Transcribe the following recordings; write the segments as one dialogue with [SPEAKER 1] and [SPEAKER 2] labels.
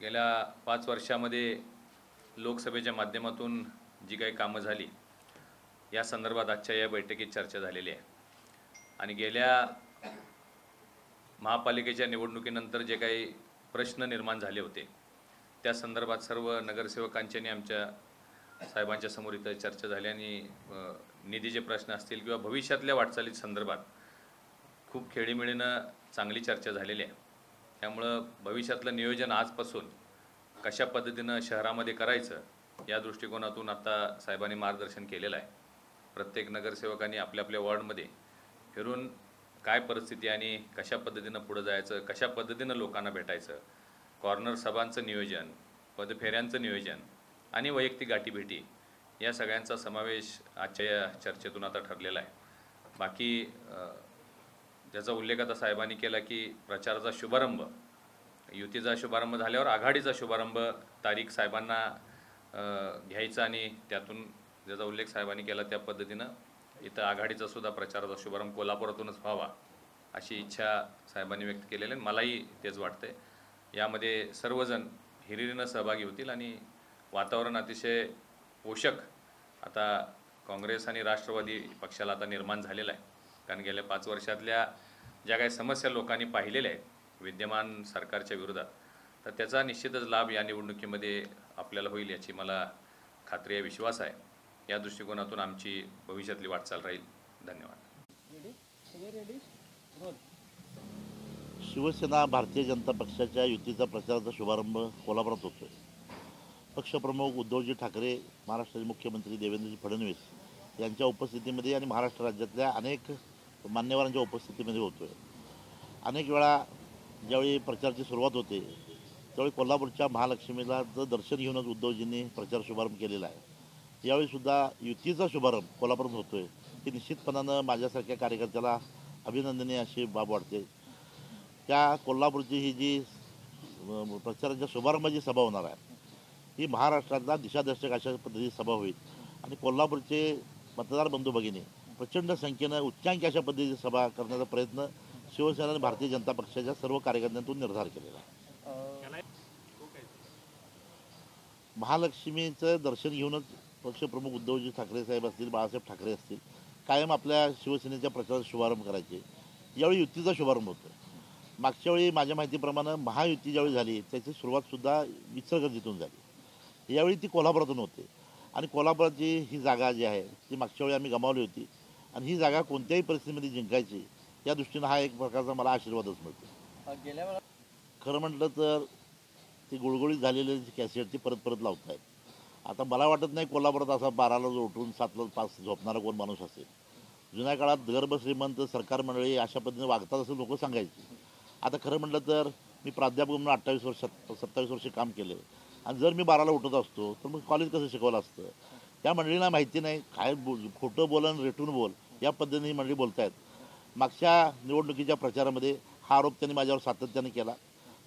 [SPEAKER 1] गेल्या पाच वर्षामध्ये लोकसभेच्या माध्यमातून जी काही कामं झाली या संदर्भात आजच्या या बैठकीत चर्चा झालेली आहे. आणि गेल्या महापालिकेच्या निवडणुकीनंतर जे काही प्रश्न निर्माण झाले होते त्या संदर्भात सर्व नगरसेवकांच्यानी आमच्या साहेबांच्या समोर इथं चर्चा झाली आणि निधीचे प्रश्न असतील किंवा भविष्यातल्या वाटचाली संदर्भात खूप खेळीमेळीनं चांगली चर्चा झालेली आहे. त्यामुळं भविष्यातलं नियोजन आजपासून कशा पद्धतीनं शहरामध्ये करायचं या दृष्टिकोनातून आता साहेबांनी मार्गदर्शन केलेलं आहे. प्रत्येक नगरसेवकांनी आपल्या आपल्या वॉर्डमध्ये फिरून काय परिस्थिती आणि कशा पद्धतीनं पुढं जायचं कशा पद्धतीनं लोकांना भेटायचं कॉर्नर सभांचं नियोजन पदफेऱ्यांचं नियोजन आणि वैयक्तिक गाठीभेटी या सगळ्यांचा समावेश आजच्या या चर्चेतून आता ठरलेला आहे. बाकी त्याचा ज्याचा उल्लेख आता साहेबांनी केला की प्रचाराचा शुभारंभ युतीचा शुभारंभ झाल्यावर आघाडीचा शुभारंभ तारीख साहेबांना घ्यायचा आणि त्यातून ज्याचा उल्लेख साहेबांनी केला त्या पद्धतीनं इथं आघाडीचा सुद्धा प्रचाराचा शुभारंभ कोल्हापुरातूनच व्हावा अशी इच्छा साहेबांनी व्यक्त केलेली आहे. मलाही तेच वाटते यामध्ये सर्वजण हिरिरीनं सहभागी होतील आणि वातावरण अतिशय पोषक आता काँग्रेस आणि राष्ट्रवादी पक्षाला आता निर्माण झालेला आहे. कारण गेल्या पाच वर्षातल्या ज्या काही समस्या लोकांनी पाहिलेल्या आहेत विद्यमान सरकारच्या विरोधात तर त्याचा निश्चितच लाभ या निवडणुकीमध्ये आपल्याला होईल याची मला खात्री आहे विश्वास आहे. या दृष्टिकोनातून आमची भविष्यातली वाटचाल राहील. धन्यवाद.
[SPEAKER 2] शिवसेना भारतीय जनता पक्षाच्या युतीचा प्रचाराचा शुभारंभ कोल्हापुरात होतोय. पक्षप्रमुख उद्धवजी ठाकरे महाराष्ट्राचे मुख्यमंत्री देवेंद्रजी फडणवीस यांच्या उपस्थितीमध्ये आणि महाराष्ट्र राज्यातल्या अनेक मान्यवरांच्या उपस्थितीमध्ये होतो आहे अनेक वेळा ज्यावेळी प्रचाराची सुरुवात होते त्यावेळी कोल्हापूरच्या महालक्ष्मीला जर दर्शन घेऊनच उद्धवजींनी प्रचार शुभारंभ केलेला आहे. यावेळीसुद्धा युतीचा शुभारंभ कोल्हापूरत होतो आहे ही निश्चितपणानं माझ्यासारख्या कार्यकर्त्याला अभिनंदनीय अशी बाब वाटते. त्या कोल्हापूरची ही जी प्रचाराच्या शुभारंभाची सभा होणार आहे ही महाराष्ट्रातला दिशादर्शक अशा पद्धतीची सभा होईल. आणि कोल्हापूरचे मतदार बंधू भगिनी प्रचंड संख्येनं उच्चांकी अशा पद्धतीची सभा करण्याचा प्रयत्न शिवसेना आणि भारतीय जनता पक्षाच्या सर्व कार्यकर्त्यांतून निर्धार केलेला आहे. महालक्ष्मीचं दर्शन घेऊनच पक्षप्रमुख उद्धवजी ठाकरे साहेब असतील बाळासाहेब ठाकरे असतील कायम आपल्या शिवसेनेच्या प्रचाराचा शुभारंभ करायचे. यावेळी युतीचा शुभारंभ होतो मागच्या वेळी माझ्या माहितीप्रमाणे महायुती ज्यावेळी झाली त्याची सुरुवातसुद्धा विसर्गजीतून झाली. यावेळी ती कोल्हापुरातून होते. आणि कोल्हापुराची ही जागा जी आहे ती मागच्या वेळी आम्ही गमावली होती. आणि ही जागा कोणत्याही परिस्थितीमध्ये जिंकायची या दृष्टीनं हा एक प्रकारचा मला आशीर्वादच मिळतो.
[SPEAKER 3] गेल्या वेळा
[SPEAKER 2] खरं म्हटलं तर ती गुळगुळीत झालेली जी कॅसेट ती परत परत लावत आहेत आता मला वाटत नाही कोल्हापुरात असा बाराला जो उठून सातला पाच झोपणारा कोण माणूस असेल. जुन्या काळात गर्भ श्रीमंत सरकार मंडळी अशा पद्धतीने वागतात असं लोक सांगायची. आता खरं म्हटलं तर मी प्राध्यापक म्हणून अठ्ठावीस वर्ष सत्तावीस वर्ष काम केले. आणि जर मी बाराला उठत असतो तर मग कॉलेज कसं शिकवलं असतं? त्या मंडळींना माहिती नाही काय बोल खोटं बोल आणि रेटून बोल या पद्धतीने ही मंडळी बोलतायत. मागच्या निवडणुकीच्या प्रचारामध्ये हा आरोप त्यांनी माझ्यावर सातत्याने केला.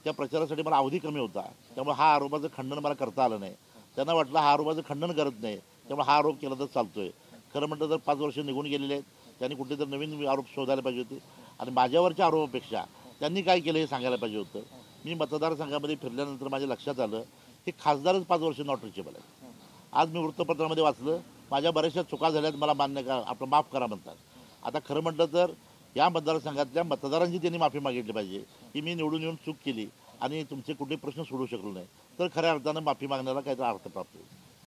[SPEAKER 2] त्या प्रचारासाठी मला अवधी कमी होता. त्यामुळे हा आरोपाचं खंडन मला करता आलं नाही. त्यांना वाटलं हा आरोपाचं खंडन करत नाही. त्यामुळे हा आरोप केला तर चालतोय. खरं म्हटलं तर पाच वर्ष निघून गेलेले आहेत. त्यांनी कुठेतरी नवीन आरोप शोधायला पाहिजे होते. आणि माझ्यावरच्या आरोपापेक्षा त्यांनी काय केलं हे सांगायला पाहिजे होतं. मी मतदारसंघामध्ये फिरल्यानंतर माझ्या लक्षात आलं की खासदारच पाच वर्ष नॉट रिचेबल आहे आज मी वृत्तपत्रामध्ये वाचलं माझ्या बऱ्याचशा चुका झाल्यात मला मान्य करा आपलं माफ करा म्हणतात. आता खरं म्हटलं तर या मतदारसंघातल्या मतदारांची त्यांनी माफी मागितली पाहिजे की मी निवडून येऊन चूक केली आणि तुमचे कुठले प्रश्न सोडू शकलो नाही. तर खऱ्या अर्थानं माफी मागण्याला काहीतरी अर्थ प्राप्त होईल.